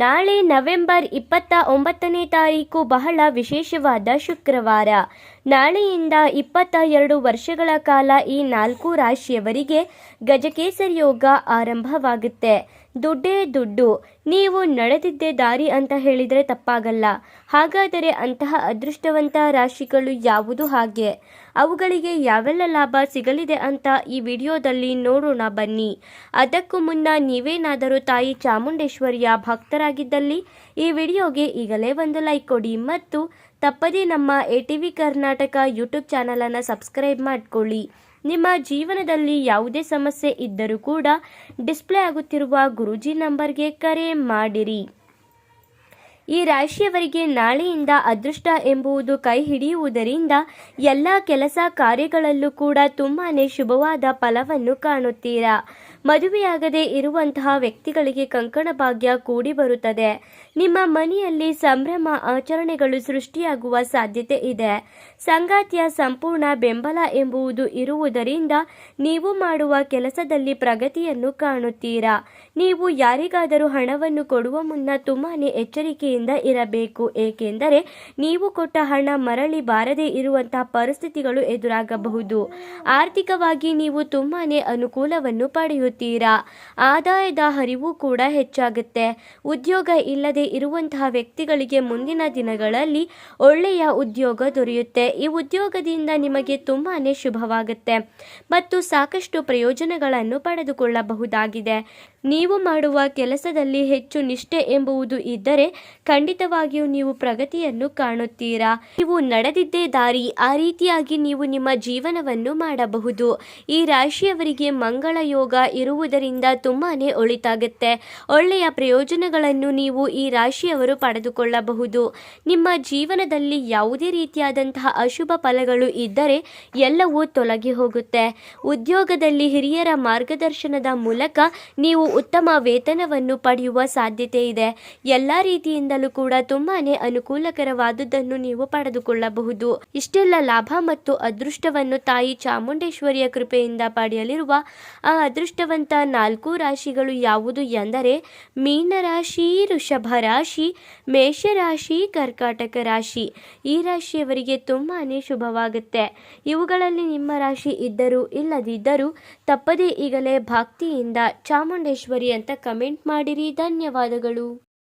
ನಾಳೆ ನವೆಂಬರ್ ಇಪ್ಪತ್ತ ಒಂಬತ್ತನೇ ತಾರೀಕು ಬಹಳ ವಿಶೇಷವಾದ ಶುಕ್ರವಾರ. ನಾಳೆಯಿಂದ ಇಪ್ಪತ್ತ ಎರಡು ವರ್ಷಗಳ ಕಾಲ ಈ ನಾಲ್ಕು ರಾಶಿಯವರಿಗೆ ಗಜಕೇಸರಿ ಯೋಗ ಆರಂಭವಾಗುತ್ತೆ. ದುಡ್ಡೇ ದುಡ್ಡು. ನೀವು ನಡೆದಿದ್ದೇ ದಾರಿ ಅಂತ ಹೇಳಿದರೆ ತಪ್ಪಾಗಲ್ಲ. ಹಾಗಾದರೆ ಅಂತಹ ಅದೃಷ್ಟವಂತ ರಾಶಿಗಳು ಯಾವುದು ಹಾಗೆ? ಅವುಗಳಿಗೆ ಯಾವೆಲ್ಲ ಲಾಭ ಸಿಗಲಿದೆ ಅಂತ ಈ ವಿಡಿಯೋದಲ್ಲಿ ನೋಡೋಣ ಬನ್ನಿ. ಅದಕ್ಕೂ ಮುನ್ನ ನೀವೇನಾದರೂ ತಾಯಿ ಚಾಮುಂಡೇಶ್ವರಿಯ ಭಕ್ತರಾಗಿದ್ದಲ್ಲಿ ಈ ವಿಡಿಯೋಗೆ ಈಗಲೇ ಒಂದು ಲೈಕ್ ಕೊಡಿ ಮತ್ತು ತಪ್ಪದೇ ನಮ್ಮ A T V Karnataka YouTube ಚಾನಲನ್ನು ಸಬ್ಸ್ಕ್ರೈಬ್ ಮಾಡಿಕೊಳ್ಳಿ. ನಿಮ್ಮ ಜೀವನದಲ್ಲಿ ಯಾವುದೇ ಸಮಸ್ಯೆ ಇದ್ದರೂ ಕೂಡ ಡಿಸ್ಪ್ಲೇ ಆಗುತ್ತಿರುವ ಗುರೂಜಿ ನಂಬರ್ಗೆ ಕರೆ ಮಾಡಿರಿ. ಈ ರಾಶಿಯವರಿಗೆ ನಾಳೆಯಿಂದ ಅದೃಷ್ಟ ಎಂಬುವುದು ಕೈ ಹಿಡಿಯುವುದರಿಂದ ಎಲ್ಲ ಕೆಲಸ ಕಾರ್ಯಗಳಲ್ಲೂ ಕೂಡ ತುಂಬಾ ಶುಭವಾದ ಫಲವನ್ನು ಕಾಣುತ್ತೀರಾ? ಮದುವೆಯಾಗದೇ ಇರುವಂತಹ ವ್ಯಕ್ತಿಗಳಿಗೆ ಕಂಕಣ ಭಾಗ್ಯ ಕೂಡಿ ಬರುತ್ತದೆ. ನಿಮ್ಮ ಮನೆಯಲ್ಲಿ ಸಂಭ್ರಮ ಆಚರಣೆಗಳು ಸೃಷ್ಟಿಯಾಗುವ ಸಾಧ್ಯತೆ ಇದೆ. ಸಂಗಾತಿಯ ಸಂಪೂರ್ಣ ಬೆಂಬಲ ಎಂಬುವುದು ಇರುವುದರಿಂದ ನೀವು ಮಾಡುವ ಕೆಲಸದಲ್ಲಿ ಪ್ರಗತಿಯನ್ನು ಕಾಣುತ್ತೀರಾ? ನೀವು ಯಾರಿಗಾದರೂ ಹಣವನ್ನು ಕೊಡುವ ಮುನ್ನ ತುಂಬಾ ಎಚ್ಚರಿಕೆಯಿಂದ ಇರಬೇಕು. ಏಕೆಂದರೆ ನೀವು ಕೊಟ್ಟ ಹಣ ಮರಳಿ ಬಾರದೇ ಇರುವಂತಹ ಪರಿಸ್ಥಿತಿಗಳು ಎದುರಾಗಬಹುದು. ಆರ್ಥಿಕವಾಗಿ ನೀವು ತುಂಬಾ ಅನುಕೂಲವನ್ನು ಪಡೆಯುತ್ತೀರಾ? ಆದಾಯದ ಹರಿವು ಕೂಡ ಹೆಚ್ಚಾಗುತ್ತೆ. ಉದ್ಯೋಗ ಇಲ್ಲದೆ ಇರುವಂತಹ ವ್ಯಕ್ತಿಗಳಿಗೆ ಮುಂದಿನ ದಿನಗಳಲ್ಲಿ ಒಳ್ಳೆಯ ಉದ್ಯೋಗ ದೊರೆಯುತ್ತೆ. ಈ ಉದ್ಯೋಗದಿಂದ ನಿಮಗೆ ತುಂಬಾ ಶುಭವಾಗುತ್ತೆ. ಮತ್ತು ಸಾಕಷ್ಟು ಪ್ರಯೋಜನಗಳನ್ನು ಪಡೆದುಕೊಳ್ಳಬಹುದಾಗಿದೆ. ನೀವು ಮಾಡುವ ಕೆಲಸದಲ್ಲಿ ಹೆಚ್ಚು ನಿಷ್ಠೆ ಎಂಬುವುದು ಇದ್ದರೆ ಖಂಡಿತವಾಗಿಯೂ ನೀವು ಪ್ರಗತಿಯನ್ನು ಕಾಣುತ್ತೀರಾ. ನೀವು ನಡೆದಿದ್ದೇ ದಾರಿ, ಆ ರೀತಿಯಾಗಿ ನೀವು ನಿಮ್ಮ ಜೀವನವನ್ನು ಮಾಡಬಹುದು. ಈ ರಾಶಿಯವರಿಗೆ ಮಂಗಳ ಯೋಗ ಇರುವುದರಿಂದ ತುಂಬಾನೇ ಒಳಿತಾಗುತ್ತೆ. ಒಳ್ಳೆಯ ಪ್ರಯೋಜನಗಳನ್ನು ನೀವು ಈ ರಾಶಿಯವರು ಪಡೆದುಕೊಳ್ಳಬಹುದು. ನಿಮ್ಮ ಜೀವನದಲ್ಲಿ ಯಾವುದೇ ರೀತಿಯಾದಂತಹ ಅಶುಭ ಫಲಗಳು ಇದ್ದರೆ ಎಲ್ಲವೂ ತೊಲಗಿ ಹೋಗುತ್ತೆ. ಉದ್ಯೋಗದಲ್ಲಿ ಹಿರಿಯರ ಮಾರ್ಗದರ್ಶನದ ಮೂಲಕ ನೀವು ಉತ್ತಮ ವೇತನವನ್ನು ಪಡೆಯುವ ಸಾಧ್ಯತೆ ಇದೆ. ಎಲ್ಲ ರೀತಿಯಿಂದಲೂ ಕೂಡ ತುಂಬಾನೇ ಅನುಕೂಲಕರವಾದದ್ದನ್ನು ನೀವು ಪಡೆದುಕೊಳ್ಳಬಹುದು. ಇಷ್ಟೆಲ್ಲ ಲಾಭ ಮತ್ತು ಅದೃಷ್ಟವನ್ನು ತಾಯಿ ಚಾಮುಂಡೇಶ್ವರಿಯ ಕೃಪೆಯಿಂದ ಪಡೆಯಲಿರುವ ಆ ಅದೃಷ್ಟವಂತ ನಾಲ್ಕು ರಾಶಿಗಳು ಯಾವುದು ಎಂದರೆ ಮೀನರಾಶಿ ಋಷಭ ರಾಶಿ ಮೇಷರಾಶಿ ಕರ್ಕಾಟಕ ರಾಶಿ. ಈ ರಾಶಿಯವರಿಗೆ ತುಂಬಾನೇ ಶುಭವಾಗುತ್ತೆ. ಇವುಗಳಲ್ಲಿ ನಿಮ್ಮ ರಾಶಿ ಇದ್ದರೂ ಇಲ್ಲದಿದ್ದರೂ ತಪ್ಪದೇ ಈಗಲೇ ಭಕ್ತಿಯಿಂದ ಚಾಮುಂಡೇಶ್ವರಿ ಅಂತ ಕಮೆಂಟ್ ಮಾಡಿರಿ. ಧನ್ಯವಾದಗಳು.